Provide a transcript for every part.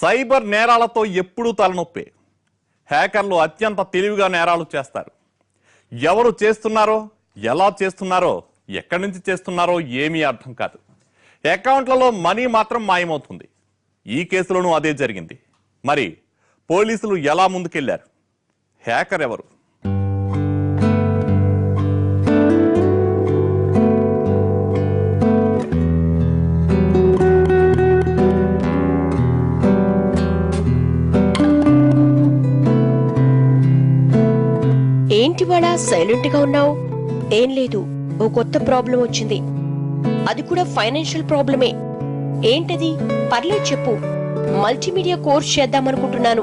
Cyber నేరాలతో ఎప్పుడూ తలనొప్పే. హ్యాకర్లు అత్యంత తెలివిగా నేరాలు చేస్తారు. ఎవరు చేస్తున్నారో ఎలా చేస్తున్నారో ఎక్కడి నుంచి చేస్తున్నారో ఏమీ అర్థం కాదు. అకౌంట్లలో మనీ మాత్రం మాయమవుతుంది. ఈ కేసులోనూ అదే జరిగింది. మరి పోలీసులు ఎలా ముందుకెళ్ళారు? హ్యాకర్ ఎవరు? ఇవాళ సైలెంట్గా ఉన్నావు? ఏం లేదు. ఓ కొత్త ప్రాబ్లం వచ్చింది. అది కూడా ఫైనాన్షియల్ ప్రాబ్లమే. ఏంటది? పర్లేదు చెప్పు. మల్టీమీడియా కోర్స్ చేద్దామనుకుంటున్నాను.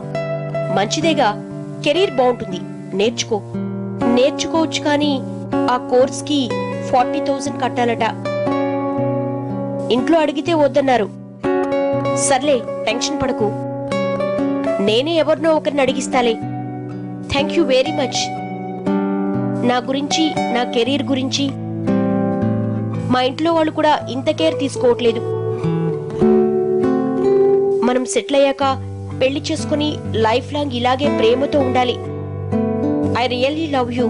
మంచిదేగా. కెరీర్ బాగుంటుంది. నేర్చుకో. నేర్చుకోవచ్చు కానీ ఆ కోర్స్కి ఫార్టీ థౌజండ్ కట్టాలట. ఇంట్లో అడిగితే వద్దన్నారు. సర్లే టెన్షన్ పడకు. నేనే ఎవరినో ఒకరిని అడిగిస్తాలే. Thank you very much. నా గురించి నా కెరీర్ గురించి. మా ఇంట్లో వాళ్ళు కూడా ఇంత కేర్ తీసుకోవట్లేదు. మనం సెటిల్ అయ్యాక పెళ్ళి చేసుకుని లైఫ్ లాంగ్ ఇలాగే ప్రేమతో ఉండాలి. I really love you.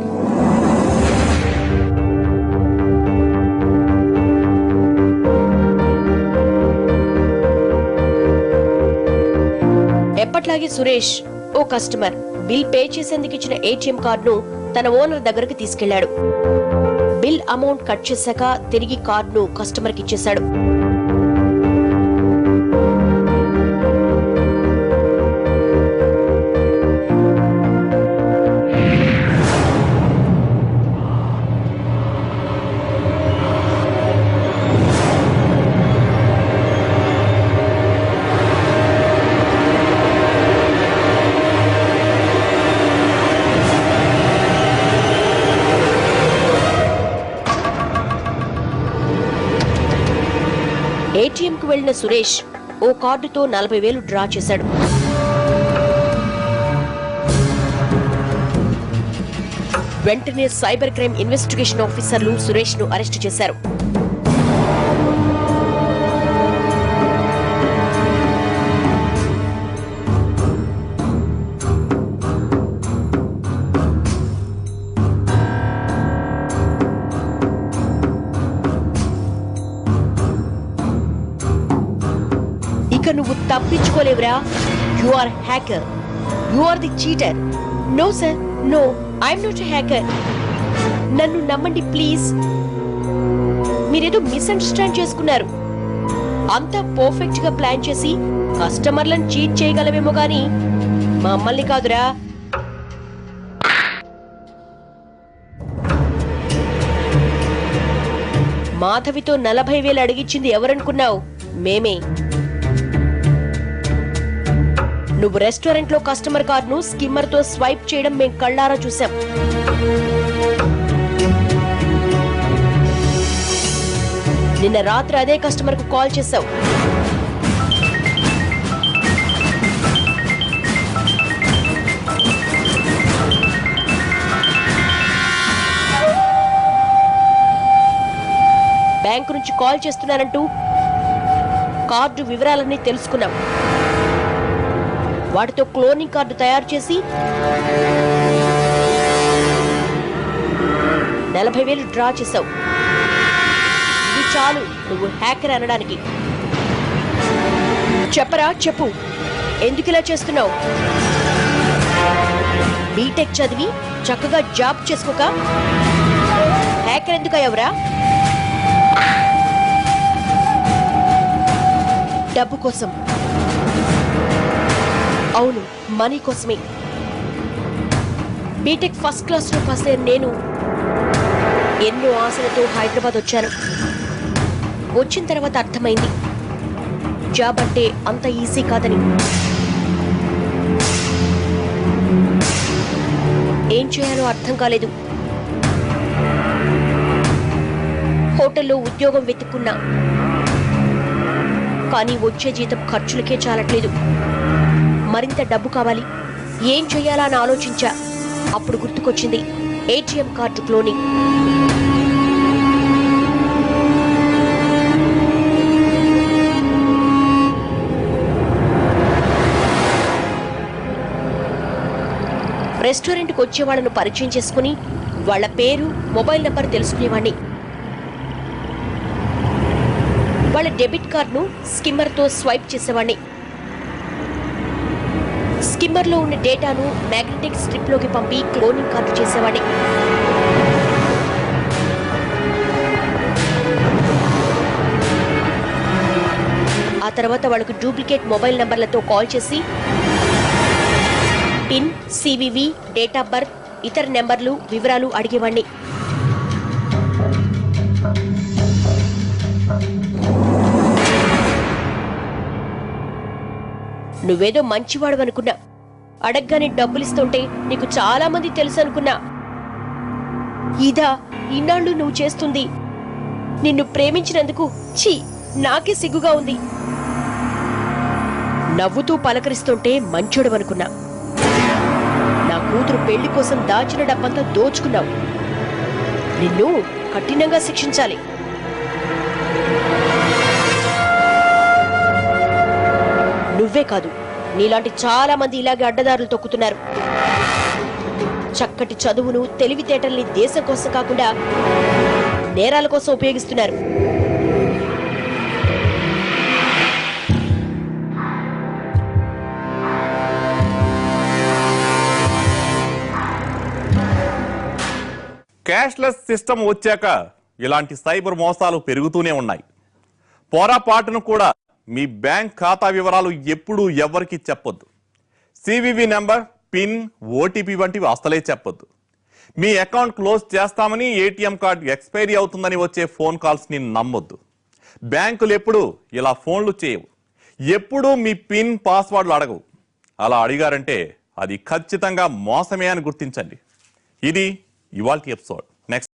ఎప్పట్లాగే సురేష్ ఓ కస్టమర్. బిల్ పే చేసేందుకు ఇచ్చిన ఏటీఎం కార్డును తన ఓనర్ దగ్గరకు తీసుకెళ్ళాడు. బిల్ అమౌంట్ కట్ చేశాక తిరిగి కార్డును కస్టమర్కి ఇచ్చేశాడు. ఏటీఎం కు వెళ్ళిన సురేష్ ఓ కార్డుతో నలభై వేలు డ్రా చేశాడు. వెంటనే సైబర్ క్రైమ్ ఇన్వెస్టిగేషన్ ఆఫీసర్లు సురేష్ను అరెస్టు చేశారు. ఇక నువ్వు తప్పించుకోలేవురా. You are hacker you are the cheater no sir no I'm not hacker నన్ను నమ్మండి ప్లీజ్ మీరేదో మిస్అండర్స్టాండ్ చేసుకున్నారు. అంతా పర్ఫెక్ట్గా ప్లాన్ చేసి కస్టమర్లను చీట్ చేయగలమేమో గాని మమ్మల్ని కాదురా. మాధవితో నలభై వేలు అడిగిచ్చింది ఎవరనుకున్నావు? మేమే. నువ్వు రెస్టారెంట్లో కస్టమర్ కార్డును స్కిమ్మర్తో స్వైప్ చేయడం మేం కళ్ళారా చూసాం నిన్న రాత్రి అదే కస్టమర్కు కాల్ చేశావు. బ్యాంకు నుంచి కాల్ చేస్తున్నానంటూ కార్డు వివరాలన్నీ తెలుసుకున్నాం. వాటితో క్లోనింగ్ కార్డు తయారు చేసి నలభై వేలు డ్రా చేశావు. ఇది చాలు నువ్వు హ్యాకర్ అనడానికి. చెప్పరా చెప్పు. ఎందుకు ఇలా చేస్తున్నావు? బీటెక్ చదివి చక్కగా జాబ్ చేసుకోక హ్యాకర్ ఎందుకు అయ్యవరా డబ్బు కోసం. అవును మనీ కోసమే. బీటెక్ ఫస్ట్ క్లాస్లో పాస్ అయిన నేను ఎన్నో ఆశలతో హైదరాబాద్ వచ్చాను. వచ్చిన తర్వాత అర్థమైంది. జాబ్ అంటే అంత ఈజీ కాదని. ఏం చేయాలో అర్థం కాలేదు. హోటల్లో ఉద్యోగం వెతుక్కున్నా. కానీ వచ్చే జీతం ఖర్చులకే చాలట్లేదు. మరింత డబ్బు కావాలి. ఏం చేయాలా అని ఆలోచించా. అప్పుడు గుర్తుకొచ్చింది. ATM card cloning. రెస్టారెంట్కి వచ్చే వాళ్ళను పరిచయం చేసుకుని వాళ్ళ పేరు మొబైల్ నెంబర్ తెలుసుకునేవాడిని వాళ్ళ డెబిట్ కార్డును స్కిమ్మర్తో స్వైప్ చేసేవాడిని స్కిమ్మర్లో ఉన్న డేటాను మ్యాగ్నెటిక్ స్ట్రిప్లోకి పంపి క్లోనింగ్ కార్డు చేసేవాడే. ఆ తర్వాత వాళ్ళకు డూప్లికేట్ మొబైల్ నంబర్లతో కాల్ చేసి PIN CVV date of birth ఇతర నెంబర్లు వివరాలు అడిగేవాడిని. నువ్వేదో మంచివాడు అనుకున్నా. అడగ్గానే డబ్బులిస్తుంటే నీకు చాలా మంది తెలుసు అనుకున్నా. ఇదా ఇన్నాళ్ళు నువ్వు చేస్తుంది. నిన్ను ప్రేమించినందుకు ఛీ నాకే సిగ్గుగా ఉంది. నవ్వుతూ పలకరిస్తుంటే మంచోడు అనుకున్నా. నా కూతురు పెళ్ళి కోసం దాచిన డబ్బంతా దోచుకున్నావు. నిన్ను కఠినంగా శిక్షించాలి. నువ్వే కాదు. నీలాంటి చాలా మంది ఇలాగే అడ్డదారులు తొక్కుతున్నారు. చక్కటి చదువును తెలివితేటల్ని దేశం కోసం కాకుండా నేరాల కోసం ఉపయోగిస్తున్నారు. క్యాష్లెస్ సిస్టమ్ వచ్చాక ఇలాంటి సైబర్ మోసాలు పెరుగుతూనే ఉన్నాయి. పోరాపాటును కూడా మీ బ్యాంక్ ఖాతా వివరాలు ఎప్పుడూ ఎవరికి చెప్పొద్దు. సివివి నెంబర్ పిన్ ఓటీపీ వంటివి అసలే చెప్పొద్దు. మీ అకౌంట్ క్లోజ్ చేస్తామని ఏటీఎం కార్డ్ ఎక్స్పైరీ అవుతుందని వచ్చే ఫోన్ కాల్స్ని నమ్మొద్దు. బ్యాంకులు ఎప్పుడు ఇలా ఫోన్లు చేయవు. ఎప్పుడూ మీ పిన్ పాస్వర్డ్లు అడగవు. అలా అడిగారంటే అది ఖచ్చితంగా మోసమే అని గుర్తించండి. ఇది ఇవాల్టి ఎపిసోడ్. నెక్స్ట్